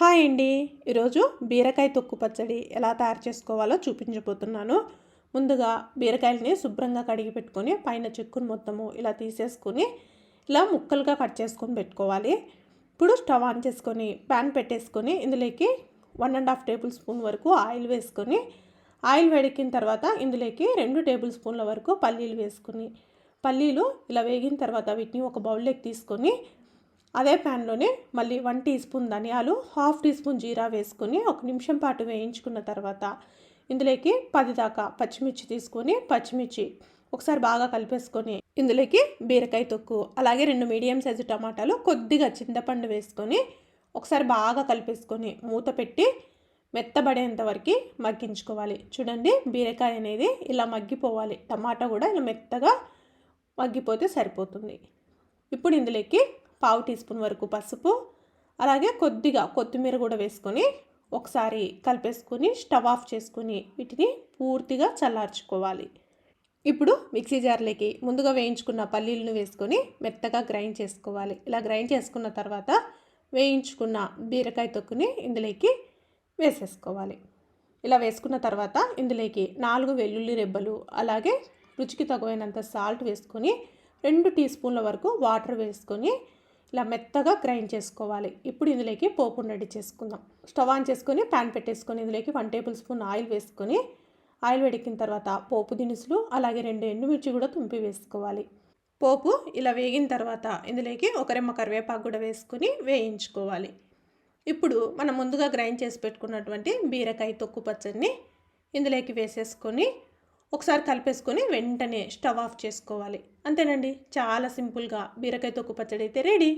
Hi అండి. ఈరోజు బీరకాయ తొక్కు పచ్చడి ఎలా తయారు చేసుకోవాలో చూపించబోతున్నాను. ముందుగా బీరకాయలని శుభ్రంగా కడిగి పెట్టుకొని పైన చెక్కును మొత్తము ఇలా తీసేసుకొని ఇలా ముక్కలుగా కట్ చేసుకొని పెట్టుకోవాలి. ఇప్పుడు స్టవ్ ఆన్ చేసుకొని ప్యాన్ పెట్టేసుకొని ఇందులోకి one and half tablespoon వరకు ఆయిల్ వేసుకొని ఆయిల్ వేడెక్కిన తర్వాత ఇందులోకి రెండు టేబుల్ స్పూన్ల వరకు పల్లీలు వేసుకొని పల్లీలు ఇలా వేగిన తర్వాత వీటిని ఒక బౌల్లోకి తీసుకొని అదే ప్యాన్లోనే మళ్ళీ వన్ టీ స్పూన్ ధనియాలు హాఫ్ టీ స్పూన్ జీరా వేసుకొని ఒక నిమిషం పాటు వేయించుకున్న తర్వాత ఇందులోకి పది దాకా పచ్చిమిర్చి తీసుకొని పచ్చిమిర్చి ఒకసారి బాగా కలిపేసుకొని ఇందులోకి బీరకాయ తొక్కు అలాగే రెండు మీడియం సైజు టమాటాలు కొద్దిగా చింతపండు వేసుకొని ఒకసారి బాగా కలిపేసుకొని మూత పెట్టి మెత్తబడేంత వరకు మగ్గించుకోవాలి. చూడండి బీరకాయ అనేది ఇలా మగ్గిపోవాలి. టమాటా కూడా ఇలా మెత్తగా మగ్గిపోతే సరిపోతుంది. ఇప్పుడు ఇందులోకి పావు టీ స్పూన్ వరకు పసుపు అలాగే కొద్దిగా కొత్తిమీర కూడా వేసుకొని ఒకసారి కలిపేసుకొని స్టవ్ ఆఫ్ చేసుకొని వీటిని పూర్తిగా చల్లార్చుకోవాలి. ఇప్పుడు మిక్సీ జార్లోకి ముందుగా వేయించుకున్న పల్లీలను వేసుకొని మెత్తగా గ్రైండ్ చేసుకోవాలి. ఇలా గ్రైండ్ చేసుకున్న తర్వాత వేయించుకున్న బీరకాయ తొక్కుని ఇందులోకి వేసేసుకోవాలి. ఇలా వేసుకున్న తర్వాత ఇందులోకి నాలుగు వెల్లుల్లి రెబ్బలు అలాగే రుచికి తగువైనంత సాల్ట్ వేసుకొని రెండు టీ స్పూన్ల వరకు వాటర్ వేసుకొని ఇలా మెత్తగా గ్రైండ్ చేసుకోవాలి. ఇప్పుడు ఇందులోకి పోపు రెడీ చేసుకుందాం. స్టవ్ ఆన్ చేసుకొని ప్యాన్ పెట్టేసుకొని ఇందులోకి వన్ టేబుల్ స్పూన్ ఆయిల్ వేసుకొని ఆయిల్ వేడెక్కిన తర్వాత పోపు దినుసులు అలాగే రెండు ఎండుమిర్చి కూడా తుంపి వేసుకోవాలి. పోపు ఇలా వేగిన తర్వాత ఇందులోకి ఒక రెమ్మ కరివేపాకు కూడా వేసుకొని వేయించుకోవాలి. ఇప్పుడు మనం ముందుగా గ్రైండ్ చేసి పెట్టుకున్నటువంటి బీరకాయ తొక్కు పచ్చడిని ఇందులోకి వేసేసుకొని ఒకసారి కలిపేసుకొని వెంటనే స్టవ్ ఆఫ్ చేసుకోవాలి. అంతేనండి? చాలా సింపుల్గా బీరకాయ తొక్కు పచ్చడి అయితే రెడీ.